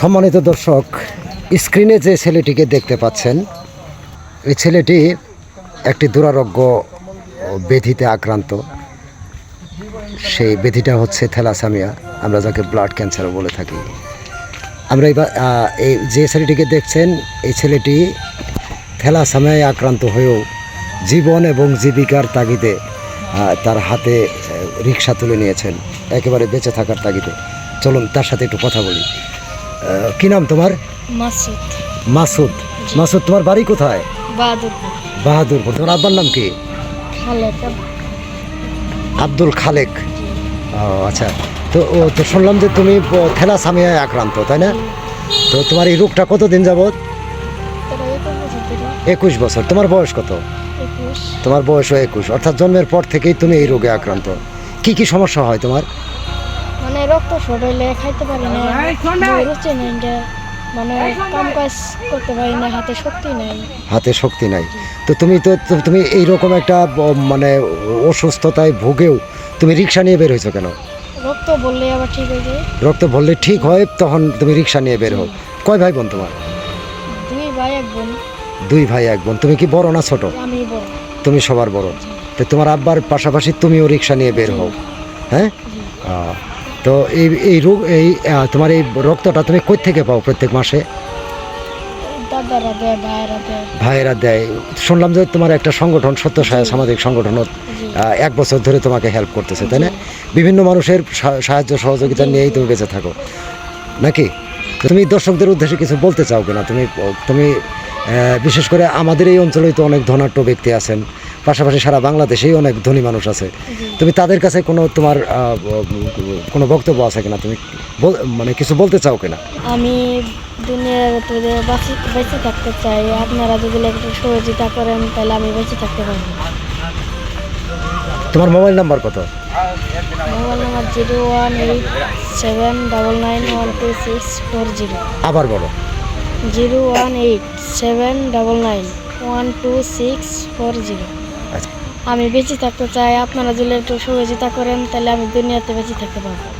সম্মানিত দর্শক, স্ক্রিনে যে ছেলেটিকে দেখতে পাচ্ছেন, এই ছেলেটি একটি দুরারোগ্য ব্যাধিতে আক্রান্ত। সেই ব্যাধিটা হচ্ছে থ্যালাসামিয়া, আমরা যাকে ব্লাড ক্যান্সারও বলে থাকি। আমরা এবার এই যে ছেলেটিকে দেখছেন, এই ছেলেটি থ্যালাসামিয়ায় আক্রান্ত হয়েও জীবন এবং জীবিকার তাগিদে তার হাতে রিক্সা তুলে নিয়েছেন। একেবারে বেঁচে থাকার তাগিদে। চলুন তার সাথে একটু কথা বলি। কি নাম তোমার? মাসুদ। মাসুদ। মাসুদ তোমার বাড়ি কোথায়? বাহাদুরপুর। বাহাদুরপুর। তোমার আব্বার নাম কি? আব্দুল খালেক। ও আচ্ছা। তো ও তো শুনলাম যে তুমি থ্যালাসামিয়ায় আক্রান্ত তাই না? তো তোমার এই রোগটা কতদিন ধরে। একুশ বছর। তোমার বয়স কত? তোমার বয়সও একুশ। অর্থাৎ জন্মের পর থেকেই তুমি এই রোগে আক্রান্ত। কি কি সমস্যা হয় তোমার? রক্ত শর্ট খাইতে পারি না। মানে কাম কাজ করতে পারি না হাতে শক্তি নাই। হাতে শক্তি নাই। তো তুমি তো তুমি এই রকম একটা মানে অসুস্থতায় ভুগেও তুমি রিক্সা নিয়ে বের হয়েছো কেন? রক্ত বললে আবার ঠিক হয়ে যায়। রক্ত বললে ঠিক হয় তখন তুমি রিক্সা নিয়ে বের হও। কয় ভাই বোন তোমার? দুই ভাই এক বোন। দুই ভাই এক বোন। তুমি কি বড় না ছোট? আমি বড়। তুমি সবার বড়। তো তোমার আব্বার পাশাপাশি তুমিও রিক্সা নিয়ে বের হও। হ্যাঁ? তো এই এই রোগ এই তোমার এই রক্তটা তুমি কই থেকে পাও প্রত্যেক মাসে? ভাইয়েরা দেয়। শুনলাম যে তোমার একটা সংগঠন সত্য সহায় সামাজিক সংগঠন এক বছর ধরে তোমাকে হেল্প করতেছে তাই না? বিভিন্ন মানুষের সাহায্য সহযোগিতা নিয়েই তুমি বেঁচে থাকো নাকি? তুমি দর্শকদের উদ্দেশ্যে কিছু বলতে চাও কিনা? তুমি তুমি বিশেষ করে আমাদের এই অঞ্চলেই তো অনেক ধনাঢ্য ব্যক্তি আছেন। পাশাপাশি সারা বাংলাদেশেই অনেক ধনী মানুষ আছে। তুমি তাদের কাছে কোনো তোমার কোনো বক্তব্য আছে কিনা? তুমি মানে কিছু বলতে চাও কিনা? আমি দুনিয়ার বেঁচে থাকতে চাই। আপনারা যদি একটু সহযোগিতা করেন তাহলে আমি বেঁচে থাকতে পারব। তোমার মোবাইল নাম্বার কত? Mobile number zero one eight seven double nine one two six four zero. আবার বলো। Zero one eight seven double nine one two six four zero. আমি বেঁচে থাকতে চাই, আপনারা যদি একটু সহযোগিতা করেন, তাহলে আমি দুনিয়াতে বেঁচে থাকতে পারব।